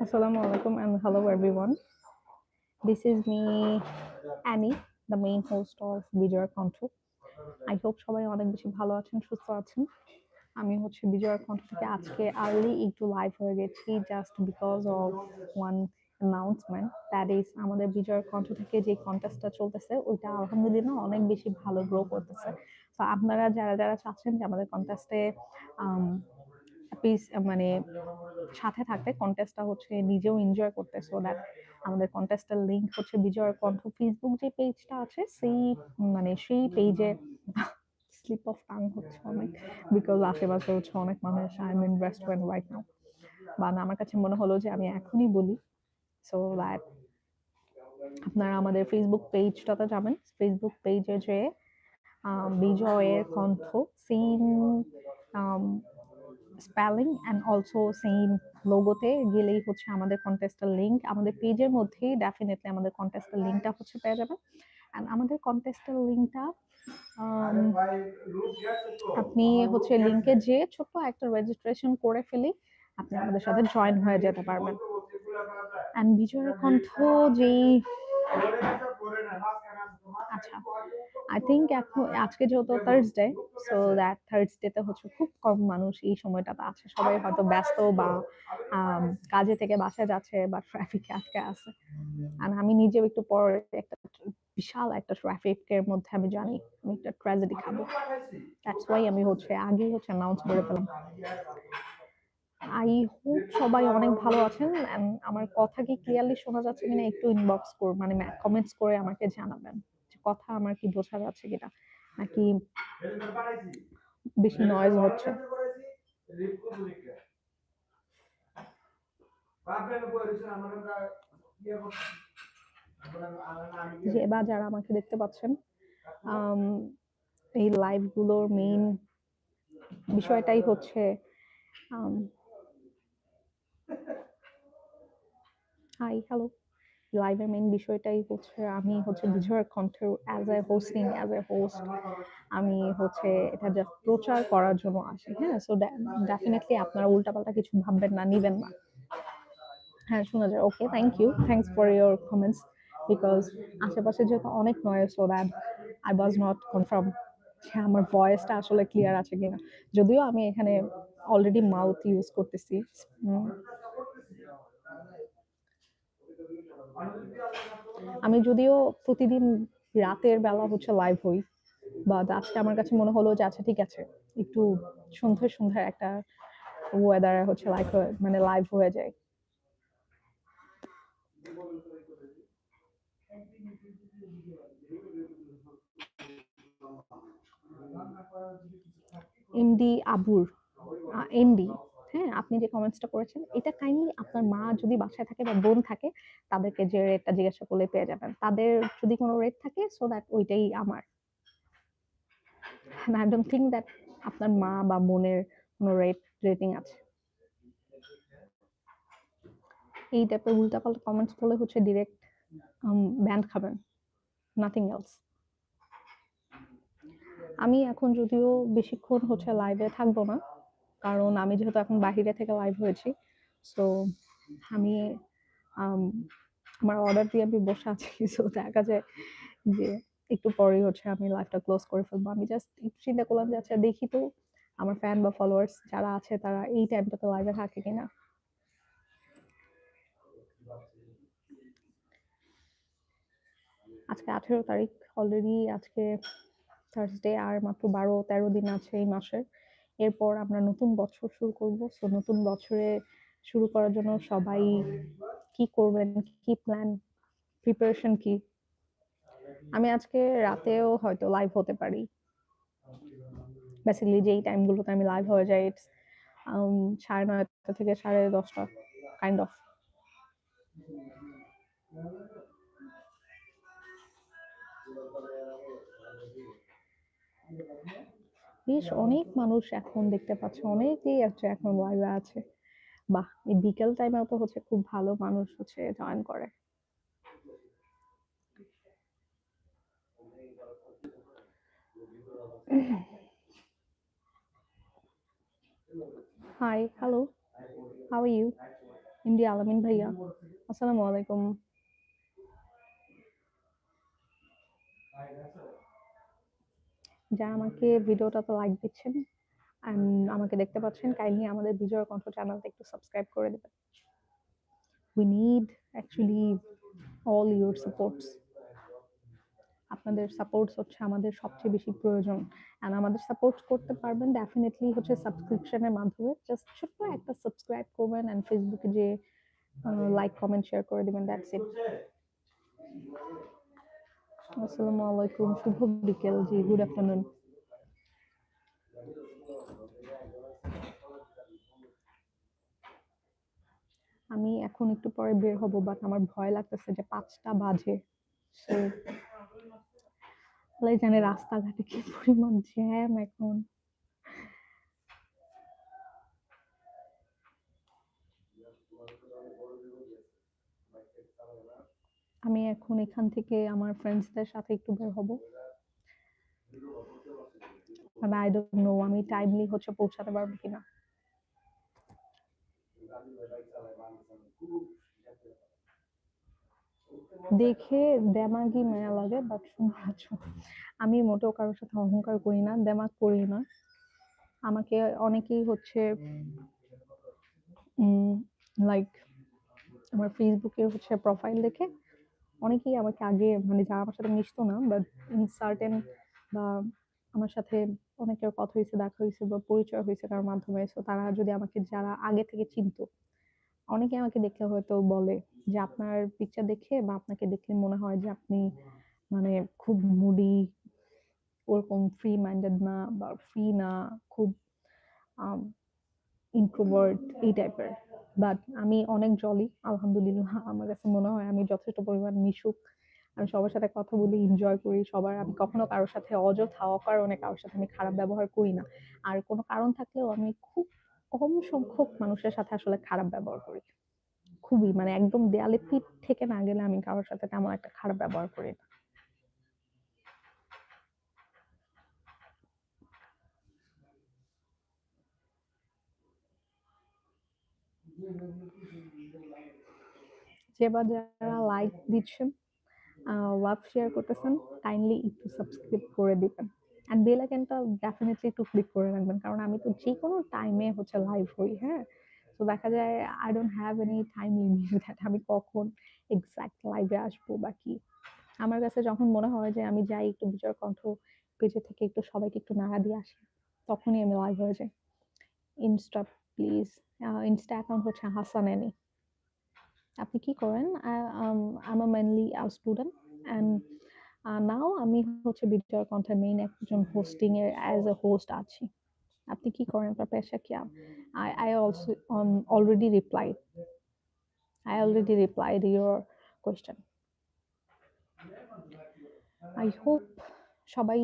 Assalamu alaikum and hello everyone. This is me, Annie, the main host of বিজয় কণ্ঠ I hope সবাই অনেক বেশি ভালো আছেন সুস্থ আছেন। আমি হচ্ছে বিজয়ের কণ্ঠ থেকে আজকে আর্লি একটু লাইভ হয়ে গেছি just because of one announcement that is আমাদের বিজয়ের কণ্ঠ থেকে যে কন্টেস্টটা চলতেছে ওইটা আলহামদুলিল্লাহ অনেক বেশি ভালো গ্রো করতেছে। তো আপনারা যারা যারা চাচ্ছেন যে আমাদের কন্টেস্টে পিস মানে সাথে থাকতে কন্টেস্টটা হচ্ছে নিজেও এনজয় করতে সো দ্যাট আমাদের কন্টেস্টের লিংক হচ্ছে বিজয়ের কণ্ঠ। ফেসবুক যে পেজটা আছে, সেই মানে সেই পেজে স্লিপ অফ টাং হচ্ছে অনেক বিকজ আশেপাশে হচ্ছে অনেক মানুষ I am in restaurant right now বা আমার কাছে মনে হলো যে আমি এখনই বলি সো দ্যাট আপনারা আমাদের ফেসবুক পেজটাতে যাবেন। ফেসবুক পেজে যে বিজয়ের কণ্ঠ same spelling and also same লোগোতে গেলেই হচ্ছে আমাদের কন্টেস্টের লিঙ্ক আমাদের পেজের মধ্যেই ডেফিনেটলি আমাদের কন্টেস্টের লিঙ্কটা হচ্ছে পেয়ে যাবেন। অ্যান্ড আমাদের কন্টেস্টের লিঙ্কটা আপনি হচ্ছে লিঙ্কে যে ছোট্ট একটা রেজিস্ট্রেশন করে ফেলি আপনি আমাদের সাথে জয়েন হয়ে যেতে পারবেন। অ্যান্ড বিজয়ের কণ্ঠ যেই আচ্ছা। আই থিঙ্ক এখন, আজকে যেহেতু থার্সডে সো দ্যাট থার্সডেতে হচ্ছে খুব কম মানুষ এই সময়টাতে আছে। সবাই হয়তো ব্যস্ত বা কাজে থেকে বাসায় যাচ্ছে বা ট্রাফিকে আটকে আছে। আর আমি নিজেও একটু পর একটা বিশাল একটা ট্রাফিকের মধ্যে আমি জানি, আমি একটা ট্র্যাজেডি খাব। দ্যাটস ওয়াই আমি হচ্ছে আগেই হচ্ছে অ্যানাউন্স করে ফেলাম আই হোপ সবাই অনেক ভালো আছেন আমার কথা কি ক্লিয়ারলি শোনা যাচ্ছে কিনা একটু ইনবক্স কর মানে কমেন্টস করে আমাকে জানাবেন। কথা আমার কি বোঝা যাচ্ছে কিনা? নাকি বেশি নয়েজ হচ্ছে? যে বা যারা আমাকে দেখতে পাচ্ছেন এই লাইভগুলোর মেইন বিষয়টাই হচ্ছে হাই হ্যালো লাইভের মেইন বিষয়টাই হচ্ছে আমি হচ্ছে বিজয়ের কণ্ঠের as a hosting as a host আমি হচ্ছে এটা জাস্ট প্রচার করার জন্য আসি হ্যাঁ? সো ডেফিনেটলি আপনারা উল্টাপাল্টা কিছু ভাববেন না, নিবেন না। হ্যাঁ শোনা যায়। Okay thank you thanks for your comments because আশেপাশে যেহেতু অনেক নয় so that I was not confirm যে আমার ভয়েসটা আসলে ক্লিয়ার আছে কিনা। যদিও আমি এখানে অলরেডি মাউথ ইউজ করতেছি। আমি যদিও প্রতিদিন রাতের বেলা হচ্ছে লাইভ হই বা আজকে আমার কাছে মনে হলো যে আচ্ছা ঠিক আছে, একটু সন্ধ্যায় সন্ধ্যায় একটা ওয়েদার হচ্ছে লাইভ মানে লাইভ হয়ে যায়। এমডি আবুর এমডি হ্যাঁ আপনি যে কমেন্টসটা করেছেন, এটা কাইন্ডলি আপনার মা যদি বাসায় থাকে বা বোন থাকে, তাদেরকে যে রেটটা জিজ্ঞাসা করলে পেয়ে যাবেন। তাদের যদি কোনো রেট থাকে সো দ্যাট ওইটাই আমার। আই ডোন্ট থিঙ্ক দ্যাট আপনার মা বা বোনের কোনো রেট রেটিং আছে। এই টাইপের উল্টাপাল্টা কমেন্টস বলে হচ্ছে ডিরেক্ট ব্যান্ড খাবেন। নাথিং এলস আমি এখন যদিও বেশিক্ষণ হচ্ছে লাইভে থাকব না কারণ আমি যেহেতু এখন বাহিরে থেকে লাইভ হয়েছি সো আমি আমার অর্ডার দিয়ে আমি বসে আছি সো দেখা যায় যে একটু পরেই হচ্ছে আমি লাইভটা ক্লোজ করে ফেলব। আমি জাস্ট চিন্তা করলাম যে আচ্ছা দেখি তো আমার ফ্যান বা ফলোয়ার্স যারা আছে তারা এই টাইমটাতে লাইভে থাকে কিনা। আজকে আঠেরো তারিখ অলরেডি আজকে থার্সডে আর মাত্র বারো তেরো দিন আছে এই মাসের। এরপর আমরা নতুন বছর শুরু করব। সো নতুন বছরে শুরু করার জন্য সবাই কি করবেন? কি প্ল্যান প্রিপারেশন কি? আমি আজকে রাতেও হয়তো লাইভ হতে পারি। বেসিক্যালি যেই টাইমগুলোতে আমি লাইভ হয়ে যাই ইটস সাড়ে নয়টা থেকে সাড়ে দশটা কাইন্ড অফ বেশ অনেক মানুষ এখন দেখতে পাচ্ছে, অনেকেই আছে এখন লাইভে আছে। বাহ! এই বিকেল টাইমেও তো হচ্ছে খুব ভালো মানুষ হচ্ছে জয়েন করে। Hello. How are you? India Alamin ভাইয়া আসসালামু আলাইকুম যারা আমাকে ভিডিওটা তো লাইক দিচ্ছেন আমাকে দেখতে পাচ্ছেন কাইন্ডলি আমাদের বিজয় কণ্ঠ চ্যানেলটা একটু সাবস্ক্রাইব করে দেবেন। We need actually all your supports আপনাদের সাপোর্টস হচ্ছে আমাদের সবচেয়ে বেশি প্রয়োজন। অ্যান্ড আমাদের সাপোর্ট করতে পারবেন ডেফিনেটলি হচ্ছে সাবস্ক্রিপশনের মাধ্যমে। জাস্ট ছোট্ট একটা সাবস্ক্রাইব করবেন অ্যান্ড ফেসবুকে যে লাইক কমেন্ট শেয়ার করে দিবেন দ্যাটস ইট আসসালামু আলাইকুম শুভ বিকেল জি গুড আফটারনুন আমি এখন একটু পরে বের হব বাট আমার ভয় লাগতেছে যে পাঁচটা বাজে। আল্লাহ জানে রাস্তাঘাটে কি পরিমাণ জ্যাম এখন। আমি এখন এখান থেকে আমার ফ্রেন্ডসদের সাথে একটু বের হব। মানে আই ডোন্ট নো আমি টাইমলি হচ্ছে পৌঁছাতে পারব কিনা। দেখে দেমাগই মায়া লাগে বাট শুনছো, আমি মোটেও কারোর সাথে অহংকার করি না, দেমাগ করি না। আমাকে অনেকেই হচ্ছে লাইক আমার ফেসবুকে হচ্ছে প্রোফাইল দেখে অনেকেই আমাকে আগে মানে যারা আমার সাথে মিশতো না বাট ইন সার্টেন বা আমার সাথে অনেকের কথা হয়েছে, দেখা হয়েছে বা পরিচয় হয়েছে তার মাধ্যমে সো তারা যদি আমাকে, যারা আগে থেকে চিনতো অনেকে আমাকে দেখলে হয়তো বলে যে আপনার পিকচার দেখে বা আপনাকে দেখলে মনে হয় যে আপনি মানে খুব মুডি ওরকম ফ্রি মাইন্ডেড না বা ফ্রি না, খুব ইন্ট্রোভার্ট এই টাইপের বাট আমি অনেক জলি আলহামদুলিল্লাহ, আমার কাছে মনে হয় আমি যথেষ্ট পরিমাণ মিশুক। আমি সবার সাথে কথা বলি এনজয় করি, সবার, আমি কখনো কারোর সাথে অযথা অকারণে কারোর সাথে আমি খারাপ ব্যবহার করি না। আর কোনো কারণ থাকলেও আমি খুব কম সংখ্যক মানুষের সাথে আসলে খারাপ ব্যবহার করি। খুবই মানে একদম দেয়ালে পিঠ থেকে না গেলে আমি কারোর সাথে তেমন একটা খারাপ ব্যবহার করি না। যে যারা লাইক দিচ্ছেন লাভ শেয়ার করতেছেন কাইন্ডলি একটু সাবস্ক্রাইব করে দিবেন। অ্যান্ড বেল আইকনটা ডেফিনেটলি একটু ক্লিক করে রাখবেন, কারণ আমি তো যে কোনো টাইমে হচ্ছে লাইভ হই হ্যাঁ? তো দেখা যায় I don't have any time limit that আমি কখন এক্সাক্ট লাইভে আসব বা কি। আমার কাছে যখন মনে হয় যে আমি যাই একটু বিজয় কণ্ঠ পেজে থেকে একটু সবাইকে একটু নাড়া দিয়ে আসি, তখনই আমি লাইভ হয়ে যাই। ইনস্টা প্লিজ ইনস্টা অ্যাকাউন্ট হচ্ছে হাসান এনি। আপনি কি করেন? I mainly student and now আমি হচ্ছে বিজয় কণ্ঠের মেইন একজন হোস্টিং এর অ্যাজ এ হোস্ট আছি। আপনি কি করেন? আপনার পেশা কি? I I also already replied I already replied your question I hope সবাই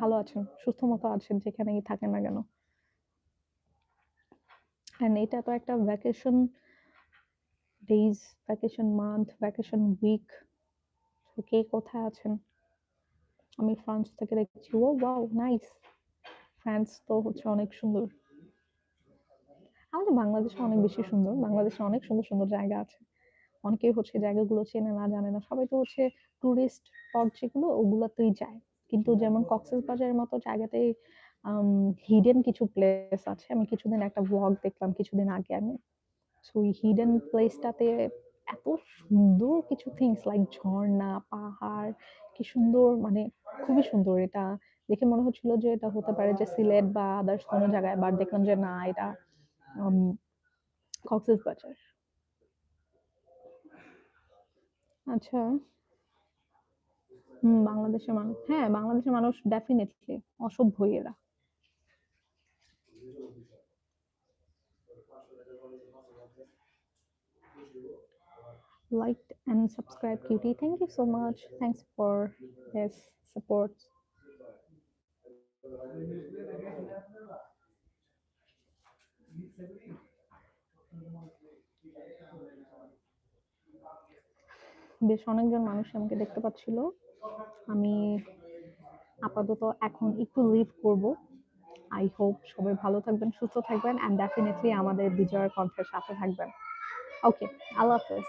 ভালো আছেন, সুস্থ মতো আছেন, যেখানেই থাকেন না কেন। অ্যান্ড এটা তো একটা vacation days vacation month vacation week কে কোথায় আছেন? আমি ফ্রান্স থেকে দেখছি। ও, ওয়াও, নাইস। ফ্রান্স তো হচ্ছে অনেক সুন্দর। আমাদের বাংলাদেশে অনেক বেশি সুন্দর। বাংলাদেশে অনেক সুন্দর সুন্দর জায়গা আছে। অনেকেই হচ্ছে জায়গাগুলো চেনে না, জানে না। সবাই তো হচ্ছে টুরিস্ট স্পট যেগুলো, ওগুলোতেই যায়। কিন্তু যেমন কক্সেস বাজারের মতো জায়গাতে হিডেন কিছু প্লেস আছে। আমি কিছুদিন একটা ব্লগ দেখলাম, কিছুদিন আগে আমি। সো ওই হিডেন প্লেসটাতে এত সুন্দর কিছু থিংস লাইক ঝর্ণা, পাহাড়, কি সুন্দর মানে খুবই সুন্দর এটা। দেখে মনে হচ্ছিল যে এটা হতে পারে যে সিলেট বা আদার্স কোনো জায়গায় বাট দেখলাম যে না, এটা কক্সেস বাজার আচ্ছা। হুম, বাংলাদেশের মানুষ হ্যাঁ বাংলাদেশের মানুষ ডেফিনেটলি অসভ্যই এরা। Liked and subscribe cutie thank you so much thanks for this support বেশ অনেকজন মানুষ আমাকে দেখতে পাচ্ছিল আমি আপাতত এখন একটু লিভ করব আই হোপ সবাই ভালো থাকবেন, সুস্থ থাকবেন অ্যান্ড ডেফিনেটলি আমাদের বিজয়ের কণ্ঠের সাথে থাকবেন। ওকে আল্লাহ হাফেজ।